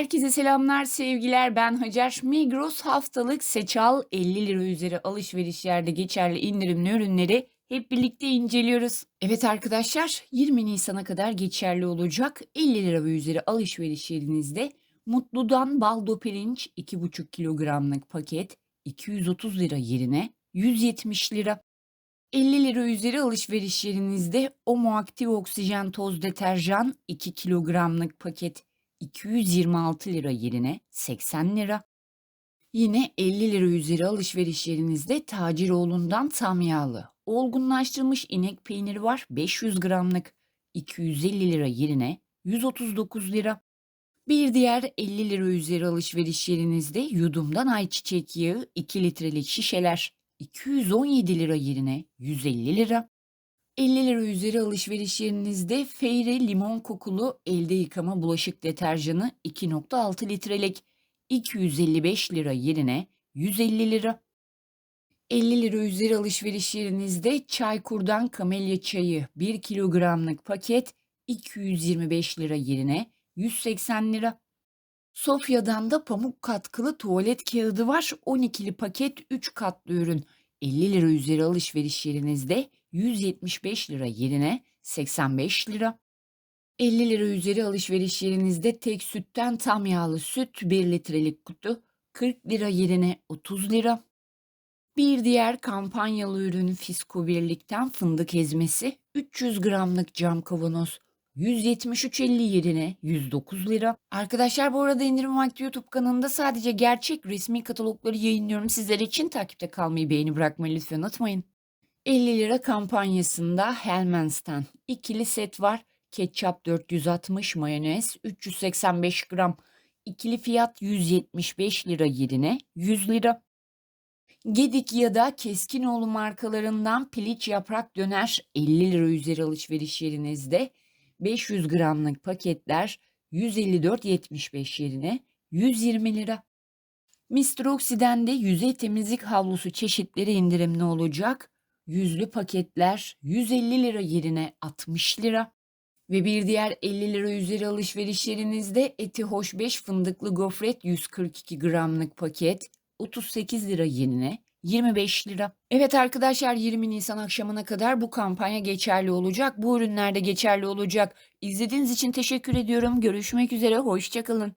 Herkese selamlar, sevgiler. Ben Hacer. Migros haftalık seçal 50 lira üzeri alışverişlerde geçerli indirimli ürünleri hep birlikte inceliyoruz. Evet arkadaşlar, 20 Nisan'a kadar geçerli olacak 50 lira ve üzeri alışverişlerinizde Mutlu'dan baldo pirinç 2,5 kilogramlık paket 230 lira yerine 170 lira. 50 lira üzeri alışverişlerinizde Omo Aktif Oksijen Toz Deterjan 2 kilogramlık paket 226 lira yerine 80 lira. Yine 50 lira üzeri alışverişlerinizde Taciroğlu'ndan tam yağlı. Olgunlaştırılmış inek peyniri var 500 gramlık 250 lira yerine 139 lira. Bir diğer 50 lira üzeri alışverişlerinizde yudumdan ayçiçek yağı 2 litrelik şişeler 217 lira yerine 150 lira. 50 lira üzeri alışverişlerinizde Feyre limon kokulu elde yıkama bulaşık deterjanı 2.6 litrelik 255 lira yerine 150 lira. 50 lira üzeri alışverişlerinizde Çaykur'dan kamelya çayı 1 kilogramlık paket 225 lira yerine 180 lira. Sofya'dan da pamuk katkılı tuvalet kağıdı var. 12'li paket 3 katlı ürün. 50 lira üzeri alışverişlerinizde 175 lira yerine 85 lira. 50 lira üzeri alışverişlerinizde tek sütten tam yağlı süt 1 litrelik kutu 40 lira yerine 30 lira. Bir diğer kampanyalı ürün Fisko Birlik'ten fındık ezmesi 300 gramlık cam kavanoz 173.50 yerine 109 lira. Arkadaşlar bu arada indirim vakti YouTube kanalında sadece gerçek resmi katalogları yayınlıyorum. Sizler için takipte kalmayı beğeni bırakmayı lütfen unutmayın. 50 lira kampanyasında Hellmann's'tan ikili set var. Ketçap 460, mayonez 385 gram. İkili fiyat 175 lira yerine 100 lira. Gedik ya da Keskinoğlu markalarından piliç yaprak döner 50 lira üzeri alışveriş yerinizde 500 gramlık paketler 154.75 yerine 120 lira. Mr. Oksiden'de yüzey temizlik havlusu çeşitleri indirimli olacak. Yüzlü paketler 150 lira yerine 60 lira. Ve bir diğer 50 lira üzeri alışverişlerinizde Eti Hoş 5 fındıklı gofret 142 gramlık paket 38 lira yerine 25 lira. Evet arkadaşlar 20 Nisan akşamına kadar bu kampanya geçerli olacak. Bu ürünler de geçerli olacak. İzlediğiniz için teşekkür ediyorum. Görüşmek üzere. Hoşçakalın.